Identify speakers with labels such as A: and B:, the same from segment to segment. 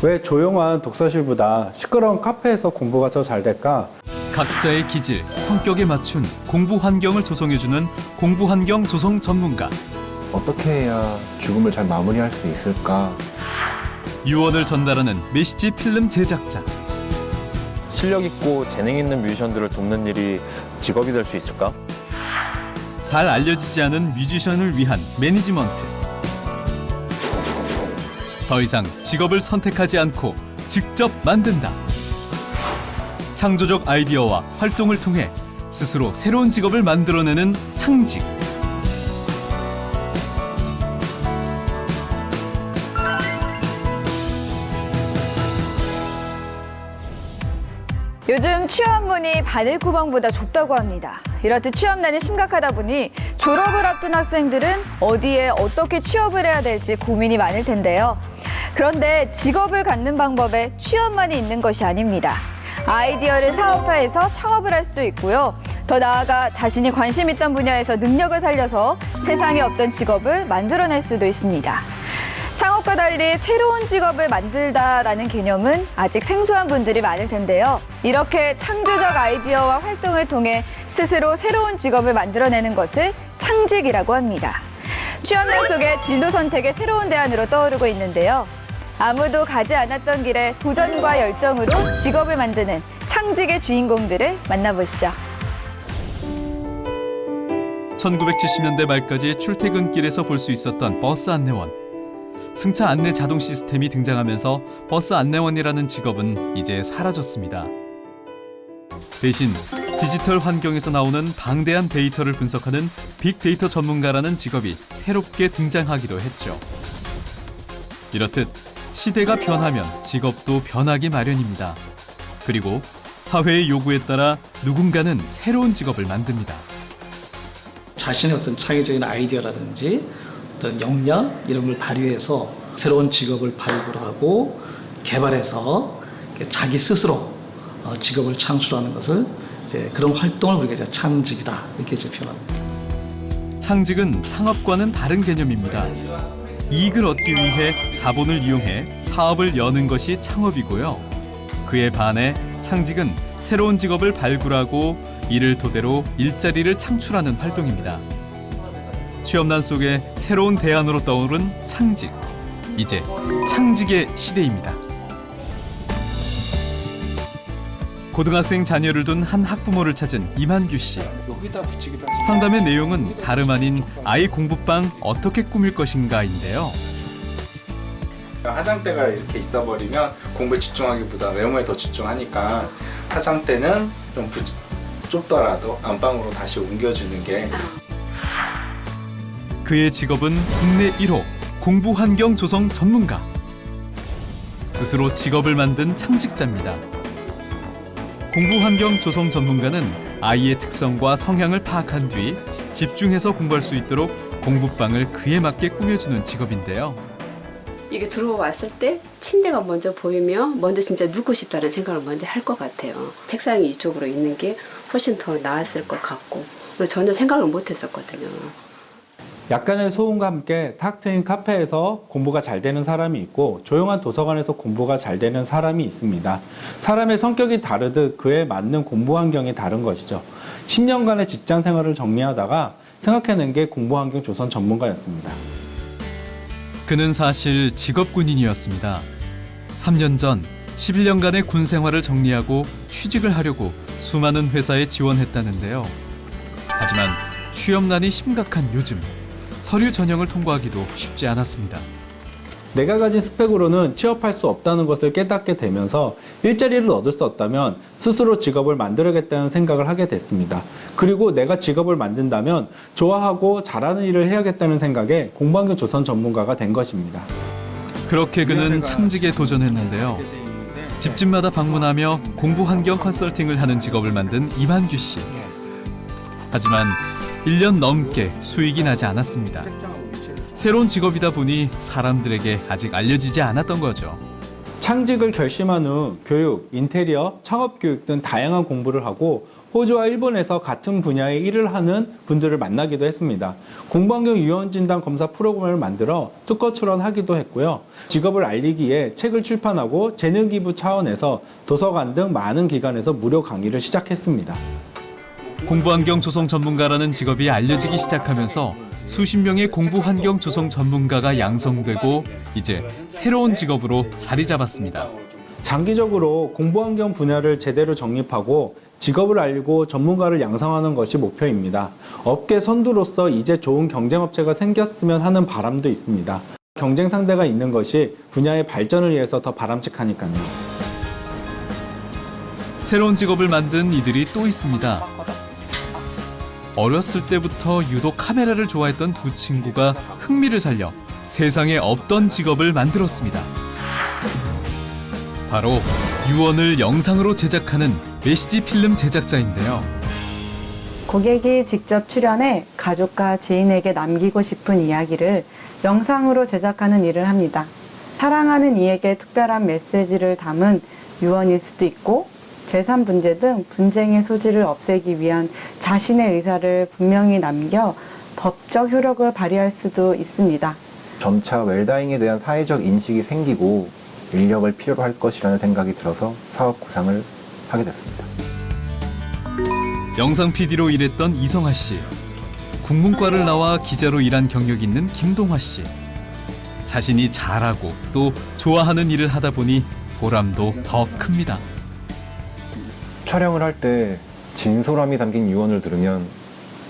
A: 왜 조용한 독서실보다 시끄러운 카페에서 공부가 더 잘 될까?
B: 각자의 기질, 성격에 맞춘 공부 환경을 조성해주는 공부 환경 조성 전문가
C: 어떻게 해야 죽음을 잘 마무리할 수 있을까?
B: 유언을 전달하는 메시지 필름 제작자
D: 실력 있고 재능 있는 뮤지션들을 돕는 일이 직업이 될 수 있을까?
B: 잘 알려지지 않은 뮤지션을 위한 매니지먼트 더 이상 직업을 선택하지 않고 직접 만든다 창조적 아이디어와 활동을 통해 스스로 새로운 직업을 만들어내는 창직
E: 요즘 취업문이 바늘구멍보다 좁다고 합니다. 이렇듯 취업난이 심각하다 보니 졸업을 앞둔 학생들은 어디에 어떻게 취업을 해야 될지 고민이 많을 텐데요. 그런데 직업을 갖는 방법에 취업만이 있는 것이 아닙니다. 아이디어를 사업화해서 창업을 할 수도 있고요. 더 나아가 자신이 관심 있던 분야에서 능력을 살려서 세상에 없던 직업을 만들어낼 수도 있습니다. 창업과 달리 새로운 직업을 만들다라는 개념은 아직 생소한 분들이 많을 텐데요. 이렇게 창조적 아이디어와 활동을 통해 스스로 새로운 직업을 만들어내는 것을 창직이라고 합니다. 취업난 속에 진로 선택의 새로운 대안으로 떠오르고 있는데요. 아무도 가지 않았던 길에 도전과 열정으로 직업을 만드는 창직의 주인공들을 만나보시죠.
B: 1970년대 말까지 출퇴근길에서 볼 수 있었던 버스 안내원. 승차 안내 자동 시스템이 등장하면서 버스 안내원이라는 직업은 이제 사라졌습니다. 대신 디지털 환경에서 나오는 방대한 데이터를 분석하는 빅데이터 전문가라는 직업이 새롭게 등장하기도 했죠. 이렇듯 시대가 변하면 직업도 변하기 마련입니다. 그리고 사회의 요구에 따라 누군가는 새로운 직업을 만듭니다.
F: 자신의 어떤 창의적인 아이디어라든지 어떤 역량 이런 걸 발휘해서 새로운 직업을 발굴 하고 개발해서 이렇게 자기 스스로 어, 직업을 창출하는 것을 그런 활동을 우리가 이제 창직이다 이렇게 이제 표현합니다.
B: 창직은 창업과는 다른 개념입니다. 이익을 얻기 위해 자본을 이용해 사업을 여는 것이 창업이고요. 그에 반해 창직은 새로운 직업을 발굴하고 이를 토대로 일자리를 창출하는 활동입니다. 취업난 속에 새로운 대안으로 떠오른 창직. 이제 창직의 시대입니다. 고등학생 자녀를 둔 한 학부모를 찾은 이만규 씨. 상담의 내용은 다름 아닌 아이 공부방 어떻게 꾸밀 것인가인데요.
G: 화장대가 이렇게 있어버리면 공부에 집중하기보다 외모에 더 집중하니까 화장대는 좀 부, 좁더라도 안방으로 다시 옮겨주는 게
B: 그의 직업은 국내 1호 공부 환경 조성 전문가. 스스로 직업을 만든 창직자입니다. 공부 환경 조성 전문가는 아이의 특성과 성향을 파악한 뒤 집중해서 공부할 수 있도록 공부방을 그에 맞게 꾸며주는 직업인데요.
H: 이게 들어왔을 때 침대가 먼저 보이면 먼저 진짜 눕고 싶다는 생각을 먼저 할 것 같아요. 책상이 이쪽으로 있는 게 훨씬 더 나았을 것 같고 전혀 생각을 못 했었거든요.
A: 약간의 소음과 함께 탁 트인 카페에서 공부가 잘 되는 사람이 있고 조용한 도서관에서 공부가 잘 되는 사람이 있습니다. 사람의 성격이 다르듯 그에 맞는 공부 환경이 다른 것이죠. 10년간의 직장 생활을 정리하다가 생각해낸 게 공부 환경 조선 전문가였습니다.
B: 그는 사실 직업 군인이었습니다. 3년 전 11년간의 군 생활을 정리하고 취직을 하려고 수많은 회사에 지원했다는데요. 하지만 취업난이 심각한 요즘 서류 전형을 통과하기도 쉽지 않았습니다.
A: 내가 가진 스펙으로는 취업할 수 없다는 것을 깨닫게 되면서 일자리를 얻을 수 없다면 스스로 직업을 만들어야겠다는 생각을 하게 됐습니다. 그리고 내가 직업을 만든다면 좋아하고 잘하는 일을 해야겠다는 생각에 공방교 조선 전문가가 된 것입니다.
B: 그렇게 그는 창직에 도전했는데요. 집집마다 방문하며 공부 환경 컨설팅을 하는 직업을 만든 이만규 씨. 하지만 1년 넘게 수익이 나지 않았습니다. 새로운 직업이다 보니 사람들에게 아직 알려지지 않았던 거죠.
A: 창직을 결심한 후 교육, 인테리어, 창업 교육 등 다양한 공부를 하고 호주와 일본에서 같은 분야의 일을 하는 분들을 만나기도 했습니다. 공부환경 유연진단 검사 프로그램을 만들어 특허 출원하기도 했고요. 직업을 알리기에 책을 출판하고 재능기부 차원에서 도서관 등 많은 기관에서 무료 강의를 시작했습니다.
B: 공부 환경 조성 전문가라는 직업이 알려지기 시작하면서 수십 명의 공부 환경 조성 전문가가 양성되고 이제 새로운 직업으로 자리 잡았습니다.
A: 장기적으로 공부 환경 분야를 제대로 정립하고 직업을 알리고 전문가를 양성하는 것이 목표입니다. 업계 선두로서 이제 좋은 경쟁업체가 생겼으면 하는 바람도 있습니다. 경쟁 상대가 있는 것이 분야의 발전을 위해서 더 바람직하니까요.
B: 새로운 직업을 만든 이들이 또 있습니다. 어렸을 때부터 유독 카메라를 좋아했던 두 친구가 흥미를 살려 세상에 없던 직업을 만들었습니다. 바로 유언을 영상으로 제작하는 메시지 필름 제작자인데요.
I: 고객이 직접 출연해 가족과 지인에게 남기고 싶은 이야기를 영상으로 제작하는 일을 합니다. 사랑하는 이에게 특별한 메시지를 담은 유언일 수도 있고 재산 분쟁 등 분쟁의 소지를 없애기 위한 자신의 의사를 분명히 남겨 법적 효력을 발휘할 수도 있습니다.
C: 점차 웰다잉에 대한 사회적 인식이 생기고 인력을 필요로 할 것이라는 생각이 들어서 사업 구상을 하게 됐습니다.
B: 영상 PD로 일했던 이성아 씨, 국문과를 나와 기자로 일한 경력 있는 김동화 씨. 자신이 잘하고 또 좋아하는 일을 하다 보니 보람도 더 큽니다.
C: 촬영을 할 때 진솔함이 담긴 유언을 들으면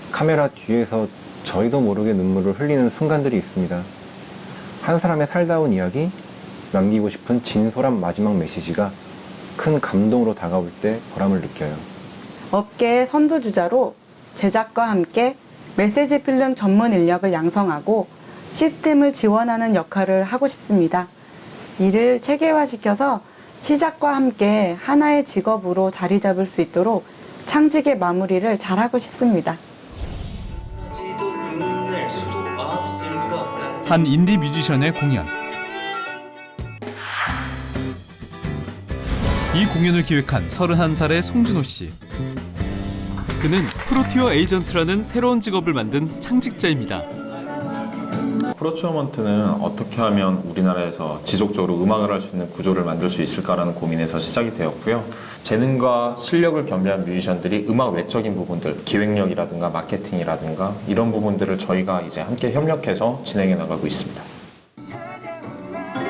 C: 카메라 뒤에서 저희도 모르게 눈물을 흘리는 순간들이 있습니다. 한 사람의 살다운 이야기, 남기고 싶은 진솔한 마지막 메시지가 큰 감동으로 다가올 때 보람을 느껴요.
I: 업계의 선두주자로 제작과 함께 메시지 필름 전문 인력을 양성하고 시스템을 지원하는 역할을 하고 싶습니다. 이를 체계화시켜서 시작과 함께 하나의 직업으로 자리 잡을 수 있도록 창직의 마무리를 잘하고 싶습니다.
B: 한 인디 뮤지션의 공연. 이 공연을 기획한 31살의 송준호 씨. 그는 프로티어 에이전트라는 새로운 직업을 만든 창직자입니다.
J: 프로추어먼트는 어떻게 하면 우리나라에서 지속적으로 음악을 할 수 있는 구조를 만들 수 있을까라는 고민에서 시작이 되었고요. 재능과 실력을 겸비한 뮤지션들이 음악 외적인 부분들, 기획력이라든가 마케팅이라든가 이런 부분들을 저희가 이제 함께 협력해서 진행해 나가고 있습니다.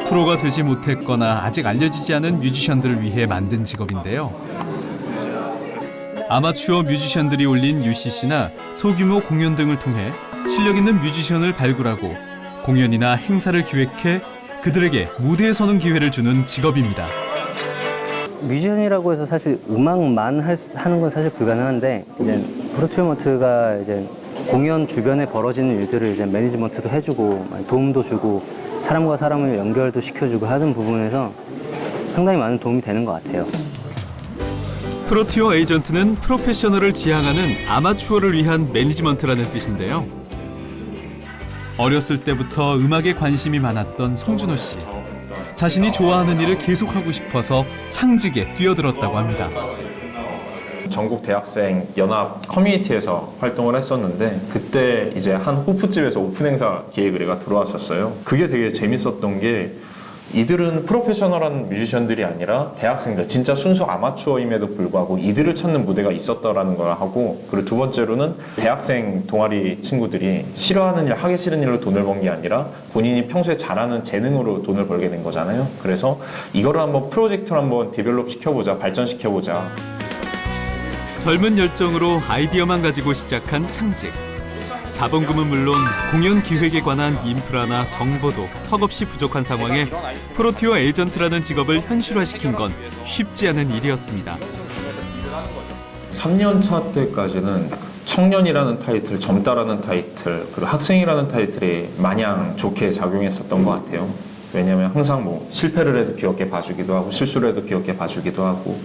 B: 프로가 되지 못했거나 아직 알려지지 않은 뮤지션들을 위해 만든 직업인데요. 아마추어 뮤지션들이 올린 UCC나 소규모 공연 등을 통해 실력 있는 뮤지션을 발굴하고 공연이나 행사를 기획해 그들에게 무대에 서는 기회를 주는 직업입니다.
K: 뮤지션이라고 해서 사실 음악만 할 수- 하는 건 사실 불가능한데 이제 프로튜어먼트가 이제 공연 주변에 벌어지는 일들을 이제 매니지먼트도 해주고 도움도 주고 사람과 사람을 연결도 시켜주고 하는 부분에서 상당히 많은 도움이 되는 것 같아요.
B: 프로티어 에이전트는 프로페셔널을 지향하는 아마추어를 위한 매니지먼트라는 뜻인데요. 어렸을 때부터 음악에 관심이 많았던 송준호 씨. 자신이 좋아하는 일을 계속하고 싶어서 창직에 뛰어들었다고 합니다.
J: 전국 대학생 연합 커뮤니티에서 활동을 했었는데 그때 이제 한 호프집에서 오픈 행사 기획 의뢰가 들어왔었어요. 그게 되게 재밌었던 게 이들은 프로페셔널한 뮤지션들이 아니라 대학생들 진짜 순수 아마추어임에도 불구하고 이들을 찾는 무대가 있었다라는 걸 하고 그리고 두 번째로는 대학생 동아리 친구들이 싫어하는 일 하기 싫은 일로 돈을 번 게 아니라 본인이 평소에 잘하는 재능으로 돈을 벌게 된 거잖아요 그래서 이거를 한번 프로젝트로 한번 디벨롭 시켜보자 발전시켜보자
B: 젊은 열정으로 아이디어만 가지고 시작한 창직. 자본금은 물론 공연 기획에 관한 인프라나 정보도 턱없이 부족한 상황에 프로티어 에이전트라는 직업을 현실화시킨 건 쉽지 않은 일이었습니다.
J: 3년 차 때까지는 청년이라는 타이틀, 젊다라는 타이틀, 그리고 학생이라는 타이틀이 마냥 좋게 작용했었던 것 같아요. 왜냐하면 항상 뭐 실패를 해도 귀엽게 봐주기도 하고 실수를 해도 귀엽게 봐주기도 하고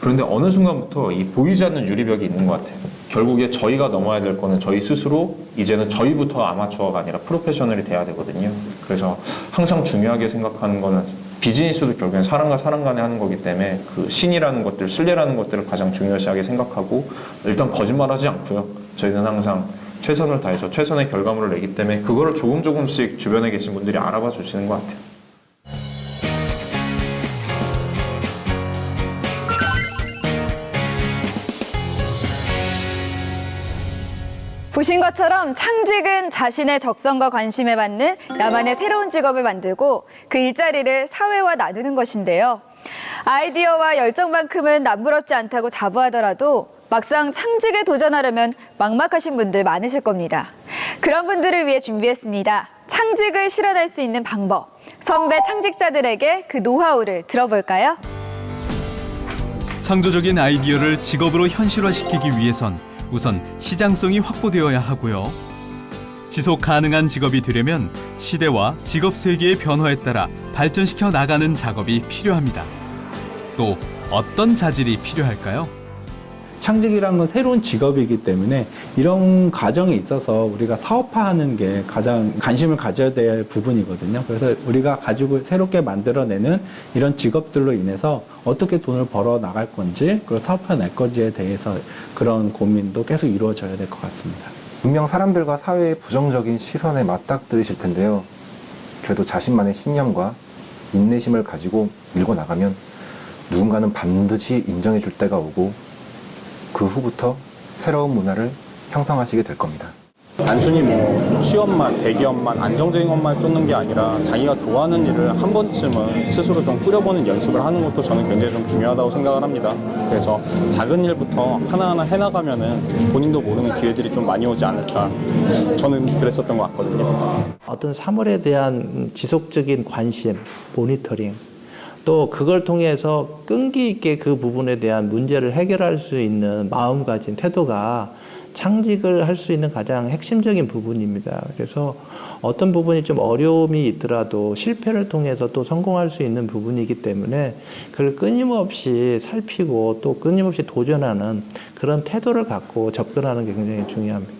J: 그런데 어느 순간부터 이 보이지 않는 유리벽이 있는 것 같아요. 결국에 저희가 넘어야 될 거는 저희 스스로 이제는 저희부터 아마추어가 아니라 프로페셔널이 돼야 되거든요. 그래서 항상 중요하게 생각하는 거는 비즈니스도 결국엔 사람과 사람 간에 하는 거기 때문에 그 신이라는 것들, 신뢰라는 것들을 가장 중요시하게 생각하고 일단 거짓말하지 않고요. 저희는 항상 최선을 다해서 최선의 결과물을 내기 때문에 그거를 조금 조금씩 주변에 계신 분들이 알아봐 주시는 것 같아요.
E: 보신 것처럼 창직은 자신의 적성과 관심에 맞는 나만의 새로운 직업을 만들고 그 일자리를 사회와 나누는 것인데요. 아이디어와 열정만큼은 남부럽지 않다고 자부하더라도 막상 창직에 도전하려면 막막하신 분들 많으실 겁니다. 그런 분들을 위해 준비했습니다. 창직을 실현할 수 있는 방법. 선배 창직자들에게 그 노하우를 들어볼까요?
B: 창조적인 아이디어를 직업으로 현실화시키기 위해선 우선 시장성이 확보되어야 하고요. 지속 가능한 직업이 되려면 시대와 직업 세계의 변화에 따라 발전시켜 나가는 작업이 필요합니다. 또 어떤 자질이 필요할까요?
A: 창직이란 건 새로운 직업이기 때문에 이런 과정에 있어서 우리가 사업화하는 게 가장 관심을 가져야 될 부분이거든요. 그래서 우리가 가지고 새롭게 만들어내는 이런 직업들로 인해서 어떻게 돈을 벌어 나갈 건지, 그걸 사업화 낼 건지에 대해서 그런 고민도 계속 이루어져야 될 것 같습니다.
C: 분명 사람들과 사회의 부정적인 시선에 맞닥뜨리실 텐데요. 그래도 자신만의 신념과 인내심을 가지고 밀고 나가면 누군가는 반드시 인정해 줄 때가 오고 그 후부터 새로운 문화를 형성하시게 될 겁니다.
L: 단순히 뭐 취업만, 대기업만, 안정적인 것만 쫓는 게 아니라 자기가 좋아하는 일을 한 번쯤은 스스로 좀 꾸려보는 연습을 하는 것도 저는 굉장히 좀 중요하다고 생각을 합니다. 그래서 작은 일부터 하나하나 해나가면은 본인도 모르는 기회들이 좀 많이 오지 않을까. 저는 그랬었던 것 같거든요.
M: 어떤 사물에 대한 지속적인 관심, 모니터링, 또 그걸 통해서 끈기 있게 그 부분에 대한 문제를 해결할 수 있는 마음가짐, 태도가 창직을 할 수 있는 가장 핵심적인 부분입니다. 그래서 어떤 부분이 좀 어려움이 있더라도 실패를 통해서 또 성공할 수 있는 부분이기 때문에 그걸 끊임없이 살피고 또 끊임없이 도전하는 그런 태도를 갖고 접근하는 게 굉장히 중요합니다.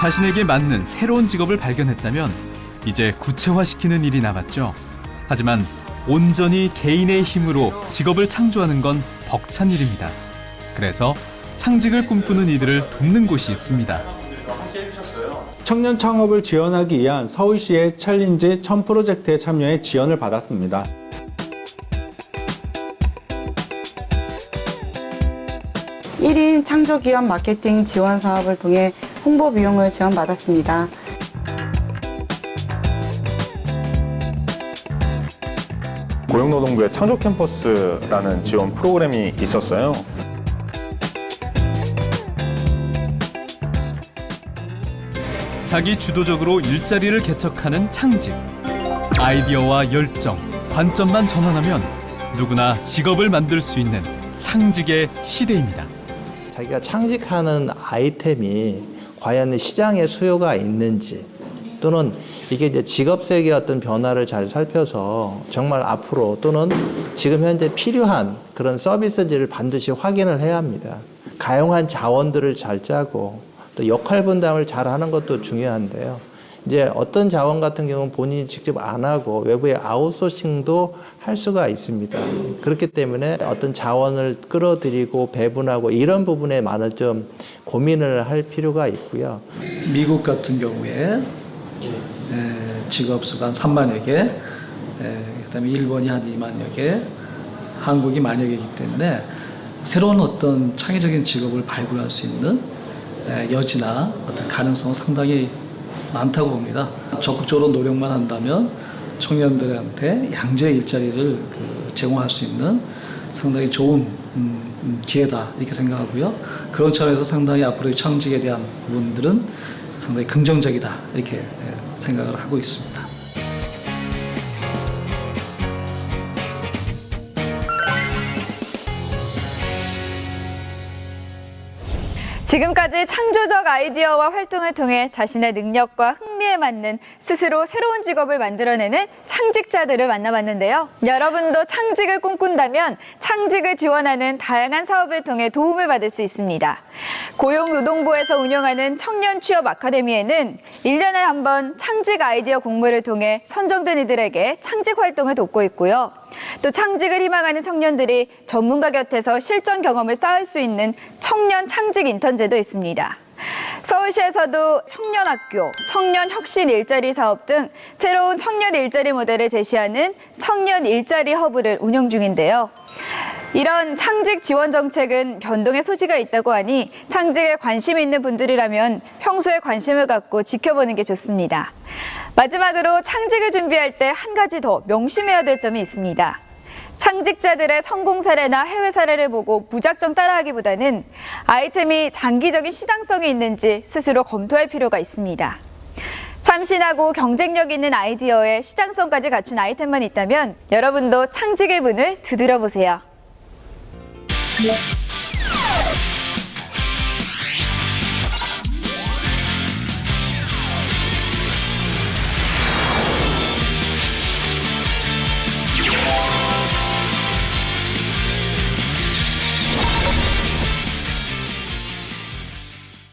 B: 자신에게 맞는 새로운 직업을 발견했다면 이제 구체화시키는 일이 남았죠. 하지만 온전히 개인의 힘으로 직업을 창조하는 건 벅찬 일입니다. 그래서 창직을 꿈꾸는 이들을 돕는 곳이 있습니다.
A: 청년 창업을 지원하기 위한 서울시의 챌린지 1000 프로젝트에 참여해 지원을 받았습니다.
I: 일인 창조기업 마케팅 지원 사업을 통해 홍보 비용을 지원받았습니다.
J: 고용노동부의 창조 캠퍼스라는 지원 프로그램이 있었어요.
B: 자기 주도적으로 일자리를 개척하는 창직. 아이디어와 열정, 관점만 전환하면 누구나 직업을 만들 수 있는 창직의 시대입니다.
M: 자기가 창직하는 아이템이 과연 시장에 수요가 있는지 또는 이게 이제 직업 세계의 어떤 변화를 잘 살펴서 정말 앞으로 또는 지금 현재 필요한 그런 서비스들을 반드시 확인을 해야 합니다. 가용한 자원들을 잘 짜고 또 역할 분담을 잘 하는 것도 중요한데요. 이제 어떤 자원 같은 경우는 본인이 직접 안 하고 외부에 아웃소싱도 할 수가 있습니다. 그렇기 때문에 어떤 자원을 끌어들이고 배분하고 이런 부분에 많은 좀 고민을 할 필요가 있고요.
F: 미국 같은 경우에 에, 직업 수가 한 3만여 개, 에, 그다음에 일본이 한 2만여 개, 한국이 만여 개이기 때문에 새로운 어떤 창의적인 직업을 발굴할 수 있는 에, 여지나 어떤 가능성은 상당히 많다고 봅니다. 적극적으로 노력만 한다면 청년들한테 양재 일자리를 그 제공할 수 있는 상당히 좋은 음, 음, 기회다 이렇게 생각하고요. 그런 차원에서 상당히 앞으로의 창직에 대한 부분들은 상당히 긍정적이다 이렇게 예, 생각을 하고 있습니다.
E: 지금까지 창조적 아이디어와 활동을 통해 자신의 능력과 흥 미에 맞는 스스로 새로운 직업을 만들어내는 창직자들을 만나봤는데요. 여러분도 창직을 꿈꾼다면 창직을 지원하는 다양한 사업을 통해 도움을 받을 수 있습니다. 고용노동부에서 운영하는 청년 취업 아카데미에는 1년에 한 번 창직 아이디어 공모를 통해 선정된 이들에게 창직 활동을 돕고 있고요. 또 창직을 희망하는 청년들이 전문가 곁에서 실전 경험을 쌓을 수 있는 청년 창직 인턴제도 있습니다. 서울시에서도 청년학교, 청년 혁신 일자리 사업 등 새로운 청년 일자리 모델을 제시하는 청년 일자리 허브를 운영 중인데요. 이런 창직 지원 정책은 변동의 소지가 있다고 하니 창직에 관심 있는 분들이라면 평소에 관심을 갖고 지켜보는 게 좋습니다. 마지막으로 창직을 준비할 때 한 가지 더 명심해야 될 점이 있습니다. 창직자들의 성공 사례나 해외 사례를 보고 무작정 따라하기보다는 아이템이 장기적인 시장성이 있는지 스스로 검토할 필요가 있습니다. 참신하고 경쟁력 있는 아이디어에 시장성까지 갖춘 아이템만 있다면 여러분도 창직의 문을 두드려 보세요.